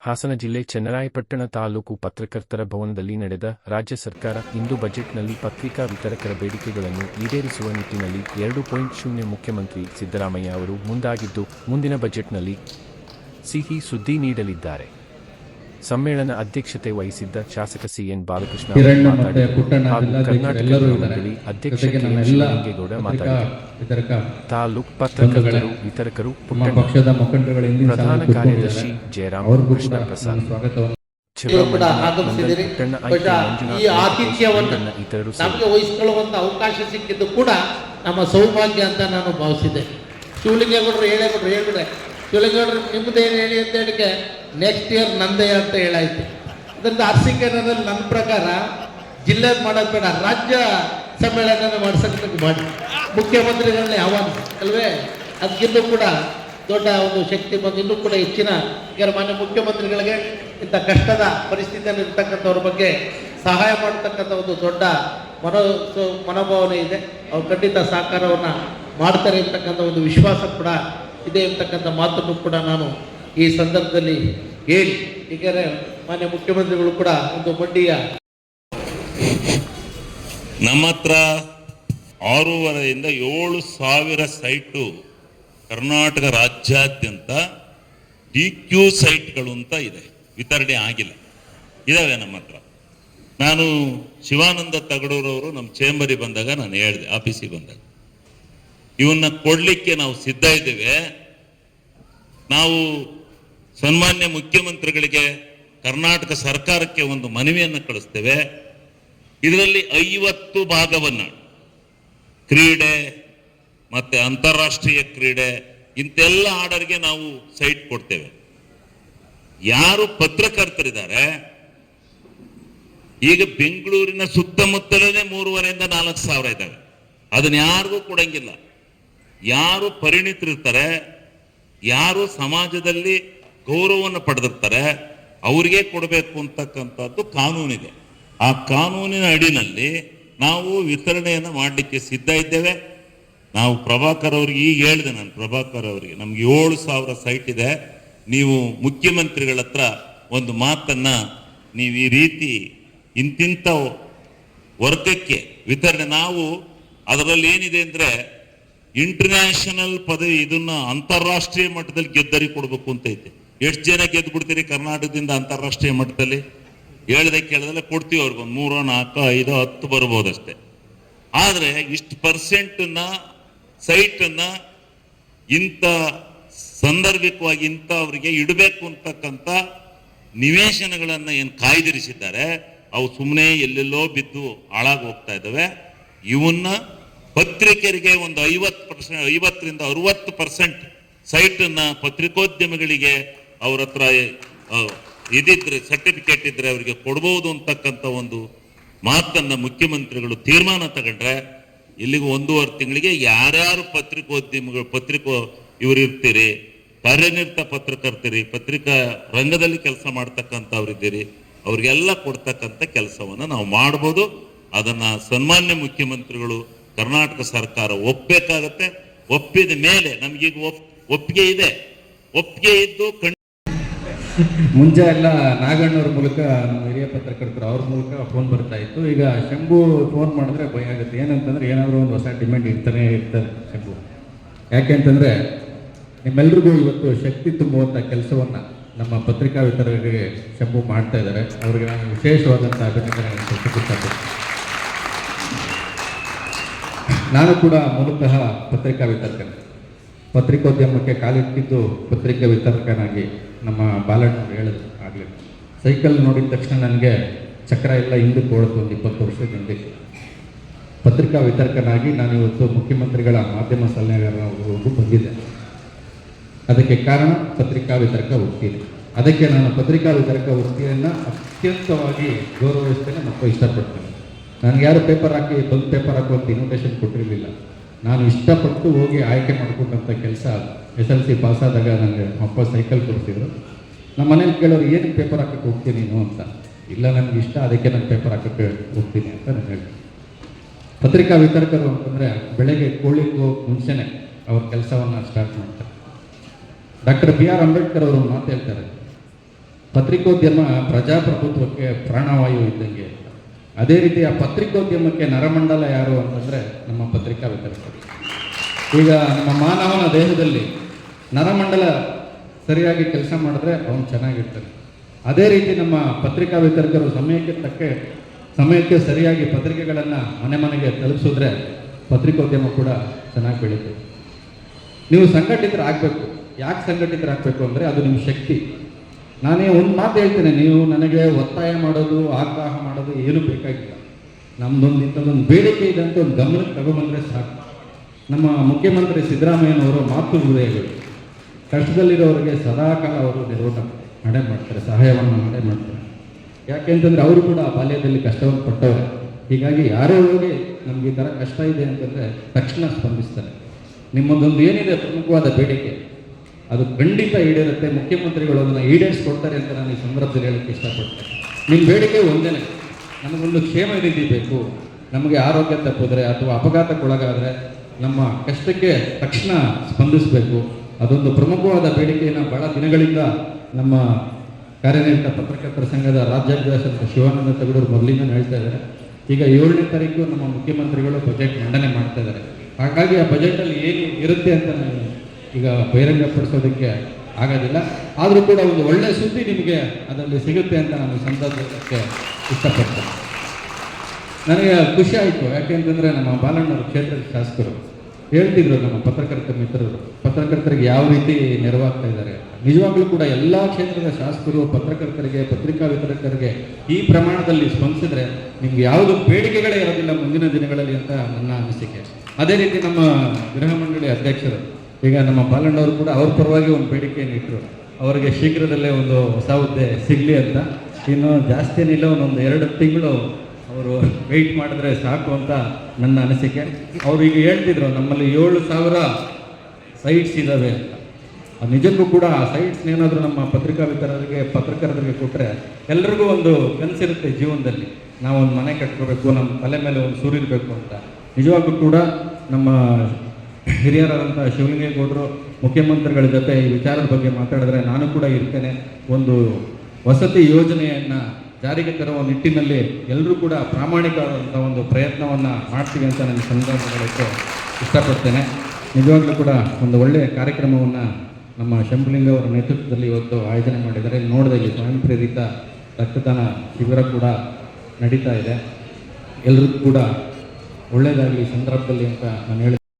ಹಾಸನ ಜಿಲ್ಲೆ ಚನ್ನರಾಯಪಟ್ಟಣ ತಾಲೂಕು ಪತ್ರಕರ್ತರ ಭವನದಲ್ಲಿ ನಡೆದ ರಾಜ್ಯ ಸರ್ಕಾರ ಇಂದು ಬಜೆಟ್ನಲ್ಲಿ ಪತ್ರಿಕಾ ವಿತರಕರ ಬೇಡಿಕೆಗಳನ್ನು ಈಡೇರಿಸುವ ನಿಟ್ಟಿನಲ್ಲಿ ಎರಡು ಪಾಯಿಂಟ್ ಶೂನ್ಯ ಮುಖ್ಯಮಂತ್ರಿ ಸಿದ್ದರಾಮಯ್ಯ ಅವರು ಮುಂದಾಗಿದ್ದು ಮುಂದಿನ ಬಜೆಟ್ನಲ್ಲಿ ಸಿಹಿ ಸುದ್ದಿ ನೀಡಲಿದ್ದಾರೆ. ಸಮ್ಮೇಳನ ಅಧ್ಯಕ್ಷತೆ ವಹಿಸಿದ್ದ ಶಾಸಕ ಸಿಎನ್ ಬಾಲಕೃಷ್ಣ ಹಾಗೂ ಕರ್ನಾಟಕ ಅಧ್ಯಕ್ಷ ಮಾತಾಡಿದರು ವಿತರಕ ತಾಲೂಕ್ ಪತ್ರಕರ್ತರು ವಿತರಕರು ಪಕ್ಷದ ಮುಖಂಡರುಗಳ ಹಿಂದಿನ ಪ್ರಧಾನ ಕಾರ್ಯದರ್ಶಿ. ಜಯರಾಮ್ ಕೃಷ್ಣ ಪ್ರಸಾದ್ ಸ್ವಾಗತವನ್ನು ಆಗಮಿಸಿದಿರಿ ಈ ಆತಿಥ್ಯವನ್ನು. ನಮಗೆ ವಹಿಸ್ಕೊಳ್ಳುವಂತ ಅವಕಾಶ ಸಿಕ್ಕಿದ್ದು ಕೂಡ ನಮ್ಮ ಸೌಭಾಗ್ಯ ಅಂತ ನಾನು ಭಾವಿಸಿದೆ ಶಿವಲಿಂಗೇಗೌಡರು ಹೇಳೇಗೌಡರು ಹೇಳ್ಬಿಡ್ರೆ. ಶಿವಲಿಂಗೇಗೌಡರು ನಿಮ್ಮದೇನು ಹೇಳಿ ಅಂತ ಹೇಳಿಕೆ ನೆಕ್ಸ್ಟ್ ಇಯರ್ ನಂದೇ ಅಂತ ಹೇಳಾಯ್ತು. ಅದರಿಂದ ಅರಸಿಕೆನಲ್ಲಿ ನನ್ನ ಪ್ರಕಾರ ಜಿಲ್ಲೆ ಮಾಡೋದು ಬೇಡ ರಾಜ್ಯ ಸಮ್ಮೇಳನ ಮಾಡ್ಸಕ್ಕೆ ಮಾಡಿ. ಮುಖ್ಯಮಂತ್ರಿಗಳನ್ನೇ ಆಹ್ವಾನ ಅಲ್ವೇ? ಅದಕ್ಕಿಂತ ಕೂಡ ದೊಡ್ಡ ಒಂದು ಶಕ್ತಿ ಬಂದು ಇನ್ನೂ ಕೂಡ ಹೆಚ್ಚಿನ ಈಗ ಮಾನ್ಯ ಮುಖ್ಯಮಂತ್ರಿಗಳಿಗೆ ಇಂಥ ಕಷ್ಟದ ಪರಿಸ್ಥಿತಿಯಲ್ಲಿ ಇರ್ತಕ್ಕಂಥವ್ರ ಬಗ್ಗೆ ಸಹಾಯ ಮಾಡತಕ್ಕಂಥ ಒಂದು ದೊಡ್ಡ ಮನೋ ಮನೋಭಾವನೆ ಇದೆ. ಅವ್ರು ಖಂಡಿತ ಸಹಕಾರವನ್ನು ಮಾಡ್ತಾರೆ ಇರ್ತಕ್ಕಂಥ ಒಂದು ವಿಶ್ವಾಸ ಕೂಡ ಇದೆ ಇರ್ತಕ್ಕಂಥ ಮಾತನ್ನು ಕೂಡ ನಾನು ಈ ಸಂದರ್ಭದಲ್ಲಿ ಹೇಳಿ. ಏಕೆಂದರೆ ಮಾನ್ಯ ಮುಖ್ಯಮಂತ್ರಿಗಳು ಕೂಡ ಒಂದು ಮಂಡಿಯ ನಮ್ಮ ಹತ್ರ ಆರೂವರೆಯಿಂದ ಏಳು ಸಾವಿರ ಸೈಟು ಕರ್ನಾಟಕ ರಾಜ್ಯಾದ್ಯಂತ ಡಿ ಕ್ಯೂ ಸೈಟ್ಗಳು ಅಂತ ಇದೆ. ವಿತರಣೆ ಆಗಿಲ್ಲ. ಇದಾವೆ ನಮ್ಮ ಹತ್ರ ನಾನು ಶಿವಾನಂದ ತಗಡೂರವರು ನಮ್ಮ ಚೇಂಬರಿಗೆ ಬಂದಾಗ ನಾನು ಹೇಳಿದೆ ಆಫೀಸಿಗೆ ಬಂದಾಗ. ಇವನ್ನ ಕೊಡ್ಲಿಕ್ಕೆ ನಾವು ಸಿದ್ಧ ಇದ್ದೇವೆ. ನಾವು ಸನ್ಮಾನ್ಯ ಮುಖ್ಯಮಂತ್ರಿಗಳಿಗೆ ಕರ್ನಾಟಕ ಸರ್ಕಾರಕ್ಕೆ ಒಂದು ಮನವಿಯನ್ನು ಕಳಿಸ್ತೇವೆ. ಇದರಲ್ಲಿ ಐವತ್ತು ಭಾಗವನ್ನ ಕ್ರೀಡೆ ಮತ್ತೆ ಅಂತಾರಾಷ್ಟ್ರೀಯ ಕ್ರೀಡೆ ಇಂತೆಲ್ಲ ಆರ್ಡರ್ಗೆ ನಾವು ಸೈಟ್ ಕೊಡ್ತೇವೆ. ಯಾರು ಪತ್ರಕರ್ತರಿದ್ದಾರೆ, ಈಗ ಬೆಂಗಳೂರಿನ ಸುತ್ತಮುತ್ತಲೇ ಮೂರುವರೆಯಿಂದ ನಾಲ್ಕು ಸಾವಿರ ಇದ್ದಾವೆ. ಅದನ್ನ ಯಾರಿಗೂ ಕೊಡಂಗಿಲ್ಲ. ಯಾರು ಪರಿಣಿತರಿರ್ತಾರೆ, ಯಾರು ಸಮಾಜದಲ್ಲಿ ಗೌರವವನ್ನು ಪಡೆದಿರ್ತಾರೆ, ಅವ್ರಿಗೆ ಕೊಡಬೇಕು ಅಂತಕ್ಕಂಥದ್ದು ಕಾನೂನಿದೆ. ಆ ಕಾನೂನಿನ ಅಡಿನಲ್ಲಿ ನಾವು ವಿತರಣೆಯನ್ನು ಮಾಡಲಿಕ್ಕೆ ಸಿದ್ಧ ಇದ್ದೇವೆ. ನಾವು ಪ್ರಭಾಕರ್ ಅವ್ರಿಗೆ ಈಗ ಹೇಳಿದೆ ನಾನು, ಪ್ರಭಾಕರ್ ಅವರಿಗೆ, ನಮ್ಗೆ ಏಳು ಸಾವಿರ ಸೈಟ್ ಇದೆ. ನೀವು ಮುಖ್ಯಮಂತ್ರಿಗಳ ಹತ್ರ ಒಂದು ಮಾತನ್ನ ನೀವು ಈ ರೀತಿ ಇಂತಿಂಥ ವರ್ಗಕ್ಕೆ ವಿತರಣೆ, ನಾವು ಅದರಲ್ಲಿ ಏನಿದೆ ಅಂದ್ರೆ ಇಂಟರ್ನ್ಯಾಷನಲ್ ಪದವಿ, ಇದನ್ನ ಅಂತಾರಾಷ್ಟ್ರೀಯ ಮಟ್ಟದಲ್ಲಿ ಗೆದ್ದರಿ ಕೊಡಬೇಕು ಅಂತ ಐತೆ. ಎಷ್ಟು ಜನ ಗೆದ್ದು ಬಿಡ್ತೀರಿ ಕರ್ನಾಟಕದಿಂದ ಅಂತಾರಾಷ್ಟ್ರೀಯ ಮಟ್ಟದಲ್ಲಿ? ಹೇಳ್ದೆ ಕೇಳ್ದಲ್ಲ ಕೊಡ್ತೀವಿ ಅವ್ರಿಗೆ ಒಂದು ಮೂರೋ, ನಾಲ್ಕು, ಐದು, ಹತ್ತು ಬರ್ಬೋದಷ್ಟೆ. ಆದರೆ ಇಷ್ಟು ಪರ್ಸೆಂಟನ್ನ ಸೈಟನ್ನು ಇಂಥ ಸಂದರ್ಭಿಕವಾಗಿ ಇಂಥ ಅವರಿಗೆ ಇಡಬೇಕು ಅಂತಕ್ಕಂಥ ನಿವೇಶನಗಳನ್ನು ಏನು ಕಾಯ್ದಿರಿಸಿದ್ದಾರೆ, ಅವು ಸುಮ್ಮನೆ ಎಲ್ಲೆಲ್ಲೋ ಬಿದ್ದು ಹಾಳಾಗಿ ಹೋಗ್ತಾ ಇದ್ದಾವೆ. ಇವನ್ನ ಪತ್ರಿಕೆಯರಿಗೆ ಒಂದು ಐವತ್ತು ಪರ್ಸೆಂಟ್ ಐವತ್ತರಿಂದ ಅರವತ್ತು ಪರ್ಸೆಂಟ್ ಸೈಟನ್ನು ಪತ್ರಿಕೋದ್ಯಮಿಗಳಿಗೆ ಅವ್ರ ಹತ್ರ ಇದಿದ್ರೆ ಸರ್ಟಿಫಿಕೇಟ್ ಇದ್ರೆ ಅವರಿಗೆ ಕೊಡ್ಬೋದು ಅಂತಕ್ಕಂಥ ಒಂದು ಮಾತನ್ನ ಮುಖ್ಯಮಂತ್ರಿಗಳು ತೀರ್ಮಾನ ತಗೊಂಡ್ರೆ ಇಲ್ಲಿಗೆ ಒಂದೂವರೆ ತಿಂಗಳಿಗೆ ಯಾರ್ಯಾರು ಪತ್ರಿಕೋದ್ಯಮಿಗಳು ಪತ್ರಿಕೋ ಇವರು ಇರ್ತೀರಿ, ಕಾರ್ಯನಿರತ ಪತ್ರಕರ್ತರಿ, ಪತ್ರಿಕಾ ರಂಗದಲ್ಲಿ ಕೆಲಸ ಮಾಡ್ತಕ್ಕಂಥವ್ರಿದ್ದೀರಿ ಅವ್ರಿಗೆಲ್ಲ ಕೊಡ್ತಕ್ಕಂಥ ಕೆಲಸವನ್ನ ನಾವು ಮಾಡ್ಬೋದು. ಅದನ್ನ ಸನ್ಮಾನ್ಯ ಮುಖ್ಯಮಂತ್ರಿಗಳು ಕರ್ನಾಟಕ ಸರ್ಕಾರ ಒಪ್ಪಬೇಕಾಗತ್ತೆ ಒಪ್ಪಿದ ಮೇಲೆ ನಮಗೀಗ ಒಪ್, ಒಪ್ಪಿಗೆ ಇದೆ. ಒಪ್ಪಿಗೆ ಇದ್ದು ಮುಂಚೆ ಎಲ್ಲ ನಾಗಣ್ಣವ್ರ ಮೂಲಕ ನಮ್ಮ ಹಿರಿಯ ಪತ್ರಕರ್ತರು ಅವ್ರ ಮೂಲಕ ಫೋನ್ ಬರ್ತಾ ಇತ್ತು. ಈಗ ಶಂಭು ಫೋನ್ ಮಾಡಿದ್ರೆ ಭಯ ಆಗುತ್ತೆ. ಏನಂತಂದ್ರೆ ಏನಾದರೂ ಒಂದು ಹೊಸ ಡಿಮ್ಯಾಂಡ್ ಇರ್ತಾನೆ ಇರ್ತಾರೆ ಶಂಭು. ಯಾಕೆಂತಂದ್ರೆ ನಿಮ್ಮೆಲ್ರಿಗೂ ಇವತ್ತು ಶಕ್ತಿ ತುಂಬುವಂಥ ಕೆಲಸವನ್ನ ನಮ್ಮ ಪತ್ರಿಕಾ ವಿತರಕರಿಗೆ ಶಂಭು ಮಾಡ್ತಾ ಇದ್ದಾರೆ. ಅವರಿಗೆ ನಾನು ವಿಶೇಷವಾದಂಥ ಅಭಿನಂದನೆ ನಾನು ಕೂಡ ಮೂಲತಃ ಪತ್ರಿಕಾ ವಿತರಕನೇ ಪತ್ರಿಕೋದ್ಯಮಕ್ಕೆ ಕಾಲಿಟ್ಟಿದ್ದು ಪತ್ರಿಕಾ ವಿತರಕನಾಗಿ ನಮ್ಮ ಬಾಲಣ್ಣವ್ರು ಹೇಳಿದ್ರು ಆಗಲಿ. ಸೈಕಲ್ ನೋಡಿದ ತಕ್ಷಣ ನನಗೆ ಚಕ್ರ ಎಲ್ಲ ಹಿಂದಕ್ಕೆ ಓಡುತ್ತೆ ಒಂದು ಇಪ್ಪತ್ತು ವರ್ಷದ ಹಿಂದೆ ಪತ್ರಿಕಾ ವಿತರ್ಕನಾಗಿ ನಾನು ಇವತ್ತು ಮುಖ್ಯಮಂತ್ರಿಗಳ ಮಾಧ್ಯಮ ಸಲಹೆಗಾರರವರೆಗೂ ಬಂದಿದ್ದೆ. ಅದಕ್ಕೆ ಕಾರಣ ಪತ್ರಿಕಾ ವಿತರಕ ವೃತ್ತಿನೇ ಅದಕ್ಕೆ ನಾನು ಪತ್ರಿಕಾ ವಿತರಕ ವೃತ್ತಿಯನ್ನು ಅತ್ಯಂತವಾಗಿ ಗೌರವಿಸ್ತೇನೆ ಮತ್ತು ಇಷ್ಟಪಡ್ತೇನೆ. ನನಗೆ ಯಾರು ಪೇಪರ್ ಹಾಕಿ ಬಂದು ಪೇಪರ್ ಹಾಕುವಂತ ಇನ್ವಿಟೇಷನ್ ಕೊಟ್ಟಿರಲಿಲ್ಲ. ನಾನು ಇಷ್ಟಪಟ್ಟು ಹೋಗಿ ಆಯ್ಕೆ ಮಾಡ್ಕೊಂಡಂಥ ಕೆಲಸ ಎಸ್ ಎಲ್ ಸಿ ಪಾಸ್ ಆದಾಗ ನನಗೆ ಅಪ್ಪ ಸೈಕಲ್ ಕೊಡ್ತಿದ್ರು ನಮ್ಮ ಮನೇಲಿ ಕೇಳೋರು, ಏನಕ್ಕೆ ಪೇಪರ್ ಹಾಕಕ್ಕೆ ಹೋಗ್ತೀನಿ ನೀನು? ಅಂತ. ಇಲ್ಲ, ನನಗೆ ಇಷ್ಟ, ಅದಕ್ಕೆ ನಾನು ಪೇಪರ್ ಹಾಕಕ್ಕೆ ಹೋಗ್ತೀನಿ ಅಂತ ನಾನು ಹೇಳ್ತೀನಿ ಪತ್ರಿಕಾ ವಿತರಕರು ಅಂತಂದರೆ ಬೆಳಗ್ಗೆ ಕೋಳಿಗೂ ಮುಂಚೆನೆ ಅವ್ರ ಕೆಲಸವನ್ನು ಸ್ಟಾರ್ಟ್ ಮಾಡ್ತಾರೆ. ಡಾಕ್ಟರ್ ಬಿ ಆರ್ ಅಂಬೇಡ್ಕರ್ ಅವರು ಮಾತು ಹೇಳ್ತಾರೆ. ಪತ್ರಿಕೋದ್ಯಮ ಪ್ರಜಾಪ್ರಭುತ್ವಕ್ಕೆ ಪ್ರಾಣವಾಯು ಇದ್ದಂಗೆ ಅದೇ ರೀತಿ ಆ ಪತ್ರಿಕೋದ್ಯಮಕ್ಕೆ ನರಮಂಡಲ ಯಾರು ಅಂತಂದರೆ ನಮ್ಮ ಪತ್ರಿಕಾ ವಿತರಕರು. ಈಗ ನಮ್ಮ ಮಾನವನ ದೇಹದಲ್ಲಿ ನರಮಂಡಲ ಸರಿಯಾಗಿ ಕೆಲಸ ಮಾಡಿದ್ರೆ ಅವನು ಚೆನ್ನಾಗಿರ್ತಾನೆ. ಅದೇ ರೀತಿ ನಮ್ಮ ಪತ್ರಿಕಾ ವಿತರಕರು ಸಮಯಕ್ಕೆ ತಕ್ಕ ಸಮಯಕ್ಕೆ ಸರಿಯಾಗಿ ಪತ್ರಿಕೆಗಳನ್ನು ಮನೆ ಮನೆಗೆ ತಲುಪಿಸಿದ್ರೆ ಪತ್ರಿಕೋದ್ಯಮ ಕೂಡ ಚೆನ್ನಾಗಿ ಬೆಳೀತದೆ. ನೀವು ಸಂಘಟಿತರಾಗಬೇಕು ಯಾಕೆ ಸಂಘಟಿತರಾಗಬೇಕು ಅಂದರೆ ಅದು ನಿಮ್ಮ ಶಕ್ತಿ. ನಾನೇ ಒಂದು ಮಾತು ಹೇಳ್ತೇನೆ, ನೀವು ನನಗೆ ಒತ್ತಾಯ ಮಾಡೋದು, ಆಗ್ರಹ ಮಾಡೋದು ಏನೂ ಬೇಕಾಗಿಲ್ಲ. ನಮ್ದೊಂದು ಇಂಥದ್ದೊಂದು ಬೇಡಿಕೆ ಇದೆ ಅಂತ ಒಂದು ಗಮನಕ್ಕೆ ತಗೊಂಬಂದರೆ ಸಾಕು. ನಮ್ಮ ಮುಖ್ಯಮಂತ್ರಿ ಸಿದ್ದರಾಮಯ್ಯನವರು ಮಾತು ಹೃದಯಗಳು ಕಷ್ಟದಲ್ಲಿರೋರಿಗೆ ಸದಾಕಾಲ ಅವರು ನೆರವು ಮಾಡೇ ಮಾಡ್ತಾರೆ, ಸಹಾಯವನ್ನು ಮಾಡೇ ಮಾಡ್ತಾರೆ. ಯಾಕೆಂತಂದ್ರೆ ಅವರು ಕೂಡ ಆ ಬಾಲ್ಯದಲ್ಲಿ ಕಷ್ಟವನ್ನು ಪಟ್ಟವರು. ಹೀಗಾಗಿ ಯಾರೇ ಹೋಗಿ ನಮ್ಗೆ ಈ ಥರ ಕಷ್ಟ ಇದೆ ಅಂತಂದರೆ ತಕ್ಷಣ ಸ್ಪಂದಿಸ್ತಾರೆ. ನಿಮ್ಮದೊಂದು ಏನಿದೆ ಪ್ರಮುಖವಾದ ಬೇಡಿಕೆ, ಅದು ಖಂಡಿತ ಈಡೇರುತ್ತೆ, ಮುಖ್ಯಮಂತ್ರಿಗಳು ಅದನ್ನು ಈಡೇರಿಸ್ಕೊಡ್ತಾರೆ ಅಂತ ನಾನು ಈ ಸಂದರ್ಭದಲ್ಲಿ ಹೇಳಕ್ಕೆ ಇಷ್ಟಪಡ್ತೇನೆ. ನಿಮ್ಮ ಬೇಡಿಕೆ ಒಂದೇನೆ ನಮಗೊಂದು ಕ್ಷೇಮ ನಿಧಿ ಬೇಕು, ನಮಗೆ ಆರೋಗ್ಯ ತಪ್ಪಿದ್ರೆ ಅಥವಾ ಅಪಘಾತಕ್ಕೊಳಗಾದರೆ ನಮ್ಮ ಕಷ್ಟಕ್ಕೆ ತಕ್ಷಣ ಸ್ಪಂದಿಸಬೇಕು. ಅದೊಂದು ಪ್ರಮುಖವಾದ ಬೇಡಿಕೆಯನ್ನು ಬಹಳ ದಿನಗಳಿಂದ ನಮ್ಮ ಕಾರ್ಯನಿರತ ಪತ್ರಕರ್ತರ ಸಂಘದ ರಾಜ್ಯಾಧ್ಯಕ್ಷ ಶಿವಾನಂದ ತಗಡೂರು ಮೊದಲಿಂದ ಹೇಳ್ತಾ ಇದ್ದಾರೆ. ಈಗ ಏಳನೇ ತಾರೀಕು ನಮ್ಮ ಮುಖ್ಯಮಂತ್ರಿಗಳು ಬಜೆಟ್ ಮಂಡನೆ ಮಾಡ್ತಾ ಇದ್ದಾರೆ. ಹಾಗಾಗಿ ಆ ಬಜೆಟಲ್ಲಿ ಏನು ಇರುತ್ತೆ ಅಂತ ನಾನು ಈಗ ಬಹಿರಂಗಪಡಿಸೋದಕ್ಕೆ ಆಗೋದಿಲ್ಲ. ಆದರೂ ಕೂಡ ಒಂದು ಒಳ್ಳೆಯ ಸುದ್ದಿ ನಿಮಗೆ ಅದರಲ್ಲಿ ಸಿಗುತ್ತೆ ಅಂತ ನಾನು ಸಂತೋಷಕ್ಕೆ ಇಷ್ಟಪಡ್ತೇನೆ. ನನಗೆ ಖುಷಿ ಆಯಿತು. ಯಾಕೆಂತಂದರೆ ನಮ್ಮ ಬಾಲಣ್ಣವರು ಕ್ಷೇತ್ರದ ಶಾಸಕರು. ಹೇಳ್ತಿದ್ರು ನಮ್ಮ ಪತ್ರಕರ್ತ ಮಿತ್ರರು. ಪತ್ರಕರ್ತರಿಗೆ ಯಾವ ರೀತಿ ನೆರವಾಗ್ತಾ ಇದ್ದಾರೆ ನಿಜವಾಗ್ಲೂ ಕೂಡ ಎಲ್ಲ ಕ್ಷೇತ್ರದ ಶಾಸಕರು, ಪತ್ರಕರ್ತರಿಗೆ, ಪತ್ರಿಕಾ ವಿತರಕರಿಗೆ ಈ ಪ್ರಮಾಣದಲ್ಲಿ ಸ್ಪಂದಿಸಿದ್ರೆ ನಿಮ್ಗೆ ಯಾವುದು ಬೇಡಿಕೆಗಳೇ ಇರೋದಿಲ್ಲ ಮುಂದಿನ ದಿನಗಳಲ್ಲಿ ಅಂತ ನನ್ನ ಅನಿಸಿಕೆ. ಅದೇ ರೀತಿ ನಮ್ಮ ಗೃಹ ಮಂಡಳಿ ಅಧ್ಯಕ್ಷರು, ಈಗ ನಮ್ಮ ಬಾಲಣ್ಣವರು ಕೂಡ ಅವ್ರ ಪರವಾಗಿ ಒಂದು ಬೇಡಿಕೆಯನ್ನು ಇಟ್ಟರು. ಅವರಿಗೆ ಶೀಘ್ರದಲ್ಲೇ ಒಂದು ಹೊಸ ಹುದ್ದೆ ಸಿಗಲಿ ಅಂತ. ಇನ್ನು ಜಾಸ್ತಿ ಏನಿಲ್ಲ, ಒಂದೊಂದು ಎರಡು ತಿಂಗಳು ಅವರು ವೆಯ್ಟ್ ಮಾಡಿದ್ರೆ ಸಾಕು ಅಂತ ನನ್ನ ಅನಿಸಿಕೆ. ಅವರು ಈಗ ಹೇಳ್ತಿದ್ರು, ನಮ್ಮಲ್ಲಿ ಏಳು ಸಾವಿರ ಸೈಟ್ಸ್ ಇದ್ದಾವೆ ಅಂತ ನಿಜಕ್ಕೂ ಕೂಡ ಆ ಸೈಟ್ಸ್ ಏನಾದರೂ ನಮ್ಮ ಪತ್ರಿಕಾ ವಿತರರಿಗೆ ಪತ್ರಕರ್ತರಿಗೆ ಕೊಟ್ಟರೆ ಎಲ್ರಿಗೂ ಒಂದು ಕನಸಿರುತ್ತೆ ಜೀವನದಲ್ಲಿ. ನಾವು ಒಂದು ಮನೆ ಕಟ್ಕೋಬೇಕು ನಮ್ಮ ತಲೆ ಮೇಲೆ ಒಂದು ಸೂರಿರಬೇಕು ಅಂತ. ನಿಜವಾಗ್ಲೂ ಕೂಡ ನಮ್ಮ ಹಿರಿಯರಾದಂಥ ಶಿವಲಿಂಗೇಗೌಡರು, ಮುಖ್ಯಮಂತ್ರಿಗಳ ಜೊತೆ ಈ ವಿಚಾರದ ಬಗ್ಗೆ ಮಾತಾಡಿದ್ರೆ ನಾನು ಕೂಡ ಇರ್ತೇನೆ. ಒಂದು ವಸತಿ ಯೋಜನೆಯನ್ನು ಜಾರಿಗೆ ತರುವ ನಿಟ್ಟಿನಲ್ಲಿ ಎಲ್ಲರೂ ಕೂಡ ಪ್ರಾಮಾಣಿಕವಾದಂಥ ಒಂದು ಪ್ರಯತ್ನವನ್ನು ಮಾಡ್ತೀವಿ ಅಂತ ನನಗೆ ಈ ಸಂದರ್ಭಗಳಿಗೆ ಇಷ್ಟಪಡ್ತೇನೆ. ನಿಜವಾಗ್ಲೂ ಕೂಡ ಒಂದು ಒಳ್ಳೆಯ ಕಾರ್ಯಕ್ರಮವನ್ನು ನಮ್ಮ ಶಂಭುಲಿಂಗ ಅವರ ನೇತೃತ್ವದಲ್ಲಿ ಇವತ್ತು ಆಯೋಜನೆ ಮಾಡಿದ್ದಾರೆ. ಇಲ್ಲಿ ನೋಡಿದೆ ಇಲ್ಲಿ ಸ್ವಯಂ ಪ್ರೇರಿತ ರಕ್ತದಾನ ಶಿಬಿರ ಕೂಡ ನಡೀತಾ ಇದೆ. ಎಲ್ಲರಿಗೂ ಕೂಡ ಒಳ್ಳೆಯದಾಗಲಿ ಸಂದರ್ಭದಲ್ಲಿ ಅಂತ ನಾನು ಹೇಳಿ